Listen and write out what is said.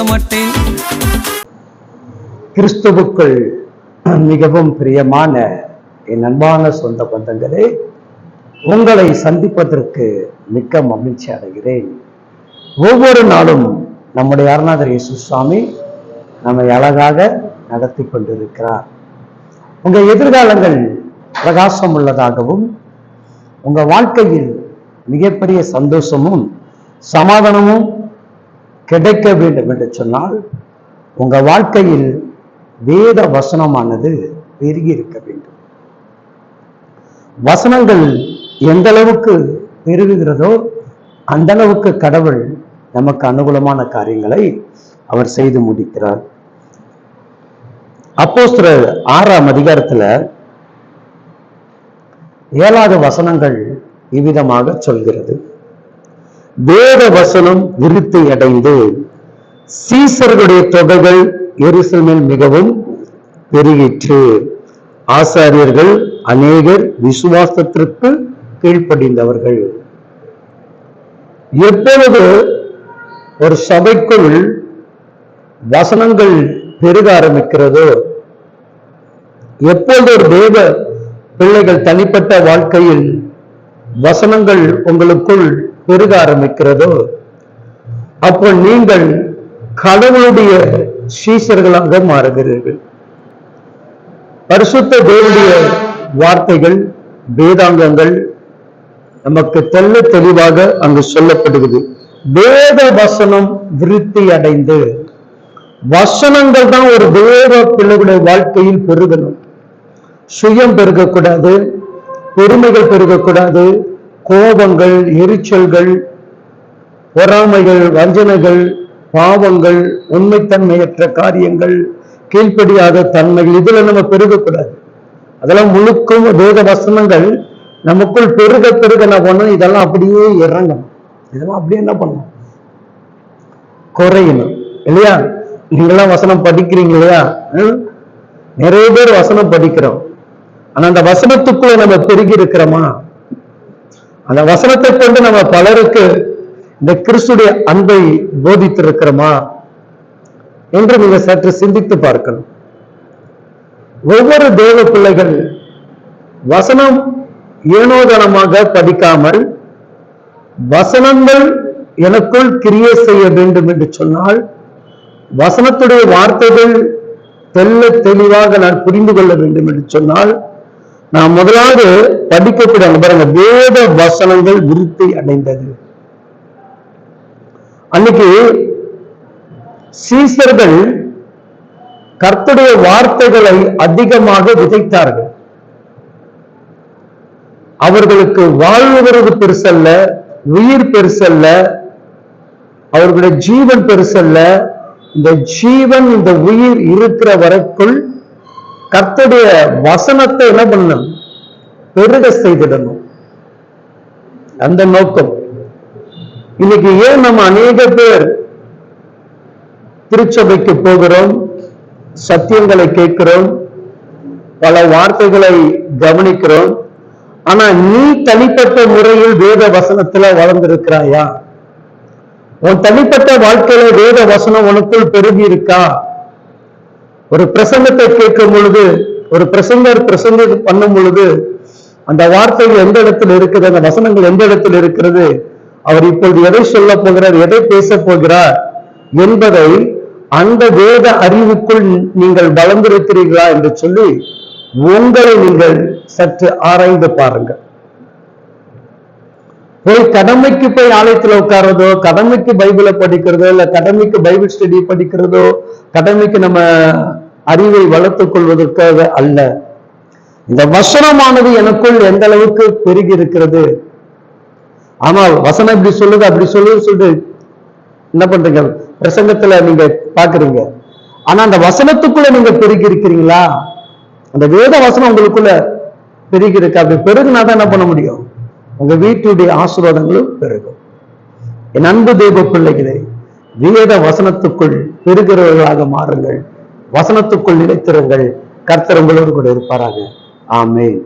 சொல்ல மாட்டேன். கிறிஸ்துவுக்குள் மிகவும் பிரியமான என் அன்பான சொந்த பந்தங்களே உங்களை சந்திப்பதற்கு மிக்க மகிழ்ச்சி அடைகிறேன். ஒவ்வொரு நாளும் நம்முடைய அருணாதர் இயேசு சுவாமி நம்மை அழகாக நடத்தி கொண்டிருக்கிறார். உங்க எதிர்காலங்கள் பிரகாசம் உள்ளதாகவும் உங்க வாழ்க்கையில் மிகப்பெரிய சந்தோஷமும் சமாதானமும் கிடைக்க வேண்டும் என்று சொன்னால் உங்கள் வாழ்க்கையில் வேத வசனமானது பெருகி இருக்க வேண்டும். வசனங்கள் எந்த அளவுக்கு பெருகுகிறதோ அந்த அளவுக்கு கடவுள் நமக்கு அனுகூலமான காரியங்களை அவர் செய்து முடிக்கிறார். அப்போஸ்திர ஆறாம் அதிகாரத்துல ஏழாவது வசனங்கள் இவ்விதமாக சொல்கிறது. வேத வசனம் விருத்தி அடைந்து சீசர்களுடைய தொகைகள் எருசலேமில் மிகவும் பெருகிற்று. ஆசாரியர்கள் அநேகர் விசுவாசத்திற்கு கீழ்ப்படிந்தவர்கள். எப்பொழுது ஒரு சபைக்குள் வசனங்கள் பெருக ஆரம்பிக்கிறதோ எப்பொழுது ஒரு தேவ பிள்ளைகள் தனிப்பட்ட வாழ்க்கையில் வசனங்கள் உங்களுக்குள் பெருக ஆரம்பிக்கிறதோ அப்போ நீங்கள் கடவுளுடைய சீசர்களாக மாறுகிறீர்கள். பரிசுத்த தேவனுடைய வார்த்தைகள் வேதாங்கங்கள் நமக்கு தெல்ல தெளிவாக அங்கு சொல்லப்படுகிறது. வேத வசனம் விருத்தி அடைந்து வசனங்கள் தான் ஒரு தேவ பிள்ளைகளுடைய வாழ்க்கையில் பெருகணும். சுயம் பெருகக்கூடாது பெருமைகள் பெருகக்கூடாது கோபங்கள் எரிச்சல்கள் பொறாமைகள் வஞ்சனைகள் பாவங்கள் உண்மைத்தன்மையற்ற காரியங்கள் கீழ்ப்படியாத தன்மைகள் இதுல நம்ம பெருகக்கூடாது. அதெல்லாம் முழுக்கும் வேத வசனங்கள் நமக்குள் பெருக பெருக என்ன பண்ணும்? இதெல்லாம் அப்படியே இறங்கணும். இதெல்லாம் அப்படியே என்ன பண்ணும்? குறையணும். இல்லையா? நீங்களாம் வசனம் படிக்கிறீங்க இல்லையா? ஹம்? நிறைய பேர் வசனம் படிக்கிறோம். ஆனா அந்த வசனத்துக்குள்ள நம்ம பெருகி இருக்கிறோமா? அந்த வசனத்தை கொண்டு நம்ம பலருக்கு இந்த கிறிஸ்துடைய அன்பை போதித்திருக்கிறோமா என்று நீங்க சற்று சிந்தித்து பார்க்கணும். ஒவ்வொரு தேவ பிள்ளைகள் வசனம் ஏனோதனமாக படிக்காமல் வசனங்கள் எனக்குள் கிரியை செய்ய வேண்டும் என்று சொன்னால் வசனத்துடைய வார்த்தைகள் தெல்ல தெளிவாக நான் புரிந்து கொள்ள வேண்டும் என்று சொன்னால் நான் முதலாவது படிக்கக்கூடிய அங்க பாருங்க வேத வசனங்கள் விருத்தி அடைந்தது. அன்னைக்கு சீசர்கள் கர்த்துடைய வார்த்தைகளை அதிகமாக விதைத்தார்கள். அவர்களுக்கு வாழ்வுகிறது பெருசல்ல உயிர் பெருசல்ல அவர்களுடைய ஜீவன் பெருசல்ல இந்த ஜீவன் இந்த உயிர் இருக்கிற வரைக்குள் கர்த்தருடைய வசனத்தை என்ன பண்ணணும்? பெருக செய்திடணும். அந்த நோக்கம். இன்னைக்கு ஏன் நம்ம அநேக பேர் திருச்சபைக்கு போகிறோம்? சத்தியங்களை கேட்கிறோம். பல வார்த்தைகளை கவனிக்கிறோம். ஆனா நீ தனிப்பட்ட முறையில் வேத வசனத்துல வளர்ந்திருக்கிறாயா? உன் தனிப்பட்ட வாழ்க்கையில வேத வசனம் உனக்குள் பெருகி இருக்கா ஒரு பிரசங்கத்தை கேட்கும் பொழுது ஒரு பிரசங்கர் பிரசங்கம் பண்ணும் பொழுது அந்த வார்த்தைகள் எந்த இடத்துல இருக்குது அந்த வசனங்கள் எந்த இடத்துல இருக்கிறது அவர் இப்பொழுது எதை சொல்ல போகிறார் எதை பேச போகிறார் என்பதை அந்த வேத அறிவுக்குள் நீங்கள் வளர்ந்திருக்கிறீர்களா என்று சொல்லி உங்களை நீங்கள் சற்று ஆராய்ந்து பாருங்க போய் கடமைக்கு போய் ஆலயத்துல உட்கார்றதோ கடமைக்கு பைபிளை படிக்கிறதோ இல்ல கடமைக்கு பைபிள் ஸ்டடி படிக்கிறதோ கடமைக்கு நம்ம அறிவை வளர்த்துக் கொள்வதற்காக அல்ல. இந்த வசனமானது எனக்குள் எந்த அளவுக்கு பெருகி இருக்கிறது? ஆனால் வசனம் இப்படி சொல்லுது அப்படி சொல்லுது சொல்லிட்டு என்ன பண்றீங்க? பிரசங்கத்துல நீங்க பாக்குறீங்க ஆனா அந்த வசனத்துக்குள்ள நீங்க பெருகி இருக்கிறீங்களா? அந்த வேத வசனம் உங்களுக்குள்ள பெருகி இருக்கு. அப்படி பெருகுனா தான் என்ன பண்ண முடியும்? உங்க வீட்டுடைய ஆசீர்வாதங்களும் பெருகும். என் அன்பு தெய்வ பிள்ளைகளே வேத வசனத்துக்குள் பெருகிறவர்களாக மாறுங்கள். வசனத்துக்குள் நிலைத்திருங்கள். கர்த்தர் உங்களோடு கூட இருப்பாராக. ஆமேன்.